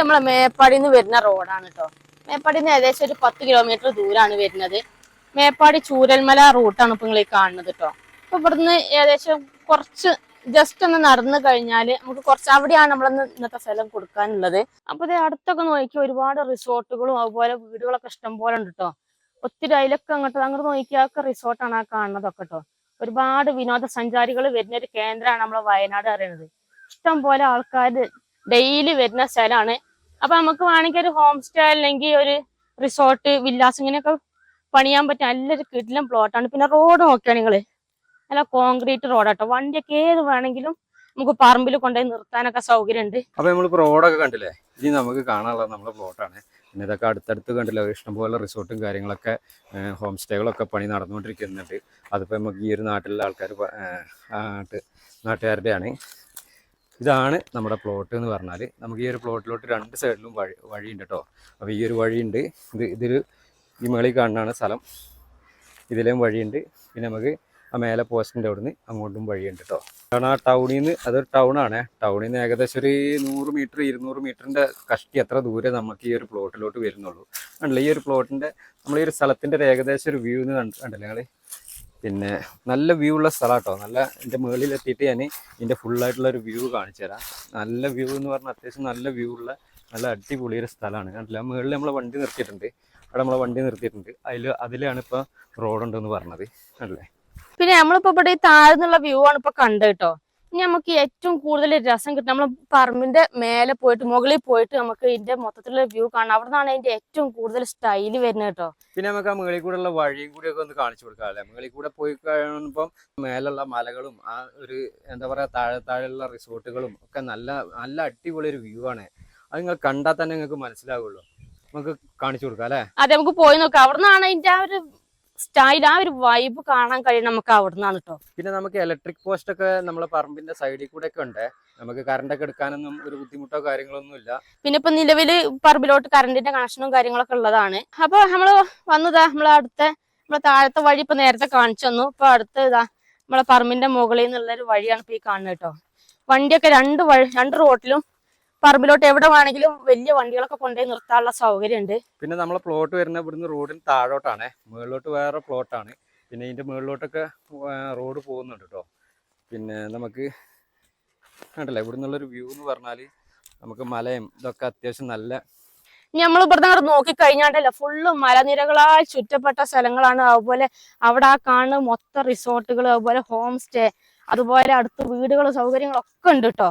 നമ്മളെ മേപ്പാടിന്ന് വരുന്ന റോഡാണ് കേട്ടോ മേപ്പാടിയിൽ നിന്ന് ഏകദേശം ഒരു പത്ത് കിലോമീറ്റർ ദൂരാണ് വരുന്നത്. മേപ്പാടി ചൂരൽമല റൂട്ടാണ് ഇപ്പൊ നിങ്ങൾ കാണുന്നത് കേട്ടോ അപ്പൊ ഇവിടുന്ന് ഏകദേശം കുറച്ച് ജസ്റ്റ് ഒന്ന് നടന്നു കഴിഞ്ഞാൽ നമുക്ക് കുറച്ച് അവിടെയാണ് നമ്മളൊന്ന് ഇന്നത്തെ സ്ഥലം കൊടുക്കാനുള്ളത്. അപ്പൊ ഇത് അടുത്തൊക്കെ നോക്കി ഒരുപാട് റിസോർട്ടുകളും അതുപോലെ വീടുകളൊക്കെ ഇഷ്ടം പോലെ ഉണ്ട് കേട്ടോ ഒത്തിരി അതിലൊക്കെ അങ്ങോട്ട് അങ്ങോട്ട് നോക്കിയാൽ റിസോർട്ടാണ് ആ കാണുന്നതൊക്കെ കേട്ടോ ഒരുപാട് വിനോദസഞ്ചാരികൾ വരുന്ന ഒരു കേന്ദ്രമാണ് നമ്മളെ വയനാട് അറിയുന്നത് ഇഷ്ടം പോലെ ആൾക്കാർ ഡെയിലി വരുന്ന സ്ഥലമാണ് അപ്പൊ നമുക്ക് വേണമെങ്കിൽ ഒരു ഹോം സ്റ്റേ അല്ലെങ്കിൽ ഒരു റിസോർട്ട് വില്ലാസ് ഇങ്ങനെയൊക്കെ പണിയാൻ പറ്റിയ നല്ലൊരു കിടിലം പ്ലോട്ടാണ് പിന്നെ റോഡ് നോക്കിയാൽ നിങ്ങൾ? നല്ല കോൺക്രീറ്റ് റോഡാട്ടോ വണ്ടിയൊക്കെ ഏത് വേണമെങ്കിലും നമുക്ക് പറമ്പിൽ കൊണ്ടുപോയി നിർത്താനൊക്കെ സൗകര്യമുണ്ട്. അപ്പൊ നമ്മളിപ്പോ റോഡൊക്കെ കണ്ടില്ലേ? ഇനി നമുക്ക് കാണാനുള്ള നമ്മുടെ പ്ലോട്ടാണ് പിന്നെ ഇതൊക്കെ അടുത്തടുത്ത് കണ്ടില്ല? ഇഷ്ടംപോലെ റിസോർട്ടും കാര്യങ്ങളൊക്കെ ഹോം സ്റ്റേകളൊക്കെ പണി നടന്നുകൊണ്ടിരിക്കുന്നുണ്ട്. അതിപ്പോ നമുക്ക് ഈ ഒരു നാട്ടിലുള്ള ആൾക്കാർ നാട്ട് നാട്ടുകാരുടെയാണ്. ഇതാണ് നമ്മുടെ പ്ലോട്ട് എന്ന് പറഞ്ഞാൽ നമുക്ക് ഈ ഒരു പ്ലോട്ടിലോട്ട് രണ്ട് സൈഡിലും വഴി വഴിയുണ്ട് കേട്ടോ അപ്പോൾ ഈ ഒരു വഴിയുണ്ട്. ഇത് ഇതൊരു ഈ മേളിൽ കാണുന്നതാണ് സ്ഥലം. ഇതിലേയും വഴിയുണ്ട്. പിന്നെ നമുക്ക് ആ മേലെ പോസ്റ്റിന്റെ അവിടുന്ന് അങ്ങോട്ടും വഴിയുണ്ട് കേട്ടോ കാരണം ആ ടൗണിൽ നിന്ന് അതൊരു ടൗണാണ് ടൗണിൽ നിന്ന് ഏകദേശം ഒരു നൂറ് മീറ്റർ ഇരുന്നൂറ് മീറ്ററിന്റെ കഷ്ടി അത്ര ദൂരെ നമുക്ക് ഈ ഒരു പ്ലോട്ടിലോട്ട് വരുന്നുള്ളൂ. കണ്ടില്ല? ഈ ഒരു പ്ലോട്ടിന്റെ നമ്മൾ ഈ ഒരു സ്ഥലത്തിന്റെ ഒരു ഏകദേശം ഒരു വ്യൂ കണ്ടില്ല ഞങ്ങൾ പിന്നെ നല്ല വ്യൂ ഉള്ള സ്ഥലം കേട്ടോ നല്ല എന്റെ മുകളിൽ എത്തിയിട്ട് ഞാൻ ഇതിന്റെ ഫുള്ളായിട്ടുള്ളൊരു വ്യൂ കാണിച്ചു തരാം. നല്ല വ്യൂ എന്ന് പറഞ്ഞാൽ അത്യാവശ്യം നല്ല വ്യൂ ഉള്ള നല്ല അടിപൊളി ഒരു സ്ഥലമാണ്. കണ്ടില്ല? മുകളിൽ നമ്മളെ വണ്ടി നിർത്തിയിട്ടുണ്ട്. അവിടെ നമ്മളെ വണ്ടി നിർത്തിയിട്ടുണ്ട്. അതിൽ അതിലാണ് ഇപ്പോൾ റോഡുണ്ടെന്ന് പറഞ്ഞത്. അല്ലേ പിന്നെ നമ്മളിപ്പോ ഇവിടെ ഈ താഴ്ന്നുള്ള വ്യൂ ആണ് ഇപ്പൊ കണ്ടത് കേട്ടോ. നമുക്ക് ഏറ്റവും കൂടുതൽ രസം കിട്ടും. നമ്മൾ പറമ്പിന്റെ മേലെ പോയിട്ട് മുകളിൽ പോയിട്ട് നമുക്ക് ഇതിന്റെ മൊത്തത്തിലുള്ള വ്യൂ കാണാം. അവിടെ നിന്നാണ് അതിന്റെ ഏറ്റവും കൂടുതൽ സ്റ്റൈൽ വരുന്നത് കേട്ടോ. പിന്നെ നമുക്ക് ആ മുകളിൽ കൂടെ ഉള്ള വഴിയും കൂടി ഒക്കെ ഒന്ന് കാണിച്ചു കൊടുക്കാം അല്ലേ മുകളിൽ കൂടെ പോയി കഴിയുമ്പം മേലുള്ള മലകളും ആ ഒരു എന്താ പറയാ താഴെ താഴെയുള്ള റിസോർട്ടുകളും ഒക്കെ നല്ല നല്ല അടിപൊളി ഒരു വ്യൂ ആണ്. അത് നിങ്ങൾ കണ്ടാൽ തന്നെ നിങ്ങൾക്ക് മനസ്സിലാവുള്ളൂ. നമുക്ക് കാണിച്ചു കൊടുക്കാം അല്ലേ? അതെ നമുക്ക് പോയി നോക്കാം. അവിടെ നിന്നാണ് അതിന്റെ ആ ഒരു സ്റ്റൈൽ ആ ഒരു വൈബ് കാണാൻ കഴിയും നമുക്ക് അവിടെ നിന്നാണ് കേട്ടോ പിന്നെ നമുക്ക് ഇലക്ട്രിക് പോസ്റ്റ് ഒക്കെ നമ്മളെ പറമ്പിന്റെ സൈഡിൽ കൂടെ ഒക്കെ ഉണ്ട്. നമുക്ക് കറണ്ട് ഒക്കെ എടുക്കാനൊന്നും ഒരു ബുദ്ധിമുട്ടോ കാര്യങ്ങളൊന്നും ഇല്ല. പിന്നെ ഇപ്പൊ നിലവിൽ പറമ്പിലോട്ട് കറണ്ടിന്റെ കണക്ഷനും കാര്യങ്ങളൊക്കെ ഉള്ളതാണ്. അപ്പൊ നമ്മൾ വന്നതാ നമ്മളെ അടുത്ത നമ്മളെ താഴത്തെ വഴി ഇപ്പൊ നേരത്തെ കാണിച്ചു തന്നു. ഇപ്പൊ അടുത്ത ഇതാ നമ്മളെ പറമ്പിന്റെ മുകളിൽ നിന്നുള്ള ഒരു വഴിയാണ് ഇപ്പൊ ഈ കാണുന്നത് കേട്ടോ വണ്ടിയൊക്കെ രണ്ട് വഴി രണ്ട് റോട്ടിലും പറമ്പിലോട്ട് എവിടെ വേണമെങ്കിലും വലിയ വണ്ടികളൊക്കെ കൊണ്ടുപോയി നിർത്താനുള്ള സൗകര്യമുണ്ട്. പിന്നെ നമ്മളെ പ്ലോട്ട് വരുന്ന ഇവിടുന്ന് റോഡിന് താഴോട്ടാണ്. മുകളിലോട്ട് വേറെ പ്ലോട്ടാണ് പിന്നെ ഇതിന്റെ മുകളിലോട്ടൊക്കെ റോഡ് പോകുന്നുണ്ട് കേട്ടോ പിന്നെ നമുക്ക് കണ്ടല്ലേ ഇവിടെ നിന്നുള്ളൊരു വ്യൂ എന്ന് പറഞ്ഞാൽ നമുക്ക് മലയും ഇതൊക്കെ അത്യാവശ്യം നല്ല നമ്മൾ ഇവിടുന്ന് അങ്ങോട്ട് നോക്കി കഴിഞ്ഞാണ്ടല്ലോ ഫുള്ള് മലനിരകളാൽ ചുറ്റപ്പെട്ട സ്ഥലങ്ങളാണ്. അതുപോലെ അവിടെ ആ കാണുന്ന മൊത്തം റിസോർട്ടുകൾ അതുപോലെ ഹോം സ്റ്റേ അതുപോലെ അടുത്ത് വീടുകൾ സൗകര്യങ്ങളൊക്കെ ഉണ്ട് കേട്ടോ